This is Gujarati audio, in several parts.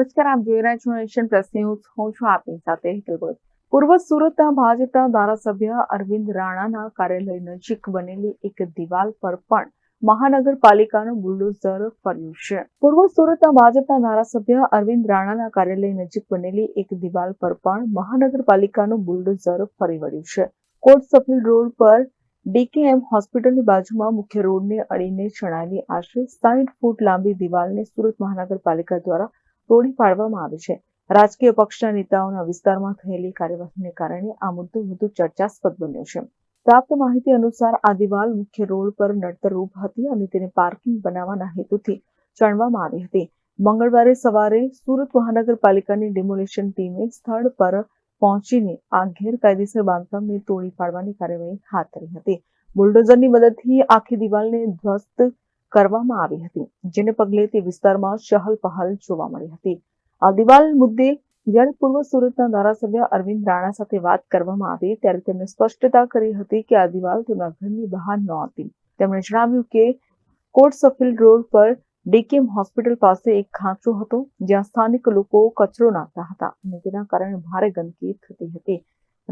નમસ્કાર આપ જોઈ રહ્યા છો નેશન પ્લસ ન્યૂઝ. હું છું આપની સાથે હેતલ પૂર્વ સુરતના ભાજપના ધારાસભ્ય અરવિંદ રાણાના કાર્યાલય નજીક બનેલી એક દિવાલ પર પણ મહાનગરપાલિકાનું બુલડોઝર ફર્યું છે. પૂર્વ સુરતના ભાજપના ધારાસભ્ય અરવિંદ રાણાના કાર્યાલય નજીક બનેલી એક દિવાલ પર પણ મહાનગરપાલિકાનું બુલડોઝર ફરી વળ્યું છે. કોટ સફીલ રોડ પર ડીકેએમ હોસ્પિટલની બાજુમાં મુખ્ય રોડને અડીને ચણાયેલી આશરે સાઠ ફૂટ લાંબી દિવાલને સુરત મહાનગરપાલિકા દ્વારા તોડી પાડવામાં આવી છે. રાજકીય પક્ષના નેતાઓના વિસ્તારમાં થયેલી કાર્યવાહીને કારણે આ મુદ્દો વધુ ચર્ચાસ્પદ બન્યો છે. પ્રાપ્ત માહિતી અનુસાર આ દિવાલ મુખ્ય રોડ પર નડતરરૂપ હતી અને તેને પાર્કિંગ બનાવવાના હેતુથી ચણવામાં આવી હતી. મંગળવારે સવારે સુરત મહાનગરપાલિકાની ડિમોલેશન ટીમે સ્થળ પર પહોંચીને આ ગેરકાયદેસર બાંધકામને તોડી પાડવાની કાર્યવાહી હાથ ધરી હતી. બુલડોઝરની મદદથી આખી દિવાલને ધ્વસ્ત કરવામાં આવી હતી, જેને પગલે તે વિસ્તારમાં ચહલ પહલ જોવા મળી હતી. આ દિવાલ મુદ્દે જ્યારે પૂર્વ સુરતના ધારાસભ્ય અરવિંદ રાણા સાથે વાત કરવામાં આવી, ત્યારે તેમણે સ્પષ્ટતા કરી હતી કે આ દિવાલ તેમના ઘરની બહાર નહોતી. તેમણે જણાવ્યું કે કોટ સફીલ રોડ પર ડીકેમ હોસ્પિટલ પાસે એક ખાંચો હતો, જ્યાં સ્થાનિક લોકો કચરો નાખતા હતા અને તેના કારણે ભારે ગંદકી થતી હતી.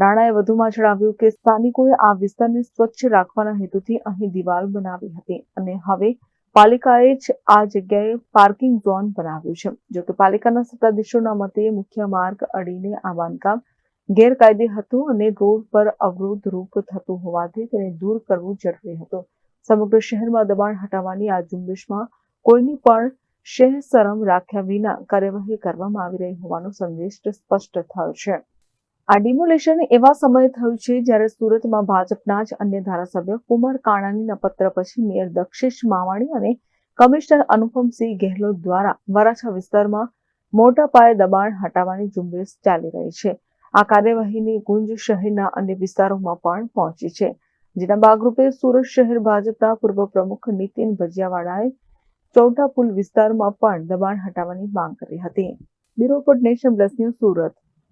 રાણાએ વધુમાં જણાવ્યું કે સ્થાનિકોએ આ વિસ્તારને સ્વચ્છ રાખવાના હેતુથી અહીં દિવાલ બનાવી હતી અને હવે પાલિકાએ જ આ જગ્યાએ પાર્કિંગ ઝોન બનાવ્યું છે. જોકે પાલિકાના સત્તાધીશોના મતે મુખ્ય માર્ગ અડીને આ બાંધકામ ગેરકાયદે હતું અને રોડ પર અવરોધ રૂપ થતું હોવાથી તેને દૂર કરવું જરૂરી હતું. સમગ્ર શહેરમાં દબાણ હટાવવાની આ ઝુંબેશમાં કોઈની પણ શહેર શરમ રાખ્યા વિના કાર્યવાહી કરવામાં આવી રહી હોવાનો સંદેશ સ્પષ્ટ થયો છે. આ ડિમોલેશન એવા સમયે થયું છે જ્યારે સુરતમાં ભાજપના જ અન્ય ધારાસભ્ય કુમાર કાણાણીના પત્ર પછી મેયર દક્ષેશ માવાણી અને કમિશનર અનુપમસિંહ ગેહલોત દ્વારા વરાછા વિસ્તારમાં મોટા પાયે દબાણ હટાવવાની ઝુંબેશ ચાલી રહી છે. આ કાર્યવાહીની ગુંજ શહેરના અન્ય વિસ્તારોમાં પણ પહોંચી છે. જેના ભાગરૂપે સુરત શહેર ભાજપના પૂર્વ પ્રમુખ નીતિન ભજીયાવાળાએ ચૌટા પુલ વિસ્તારમાં પણ દબાણ હટાવવાની માંગ કરી હતી. Bureau Nation Plus News Surat.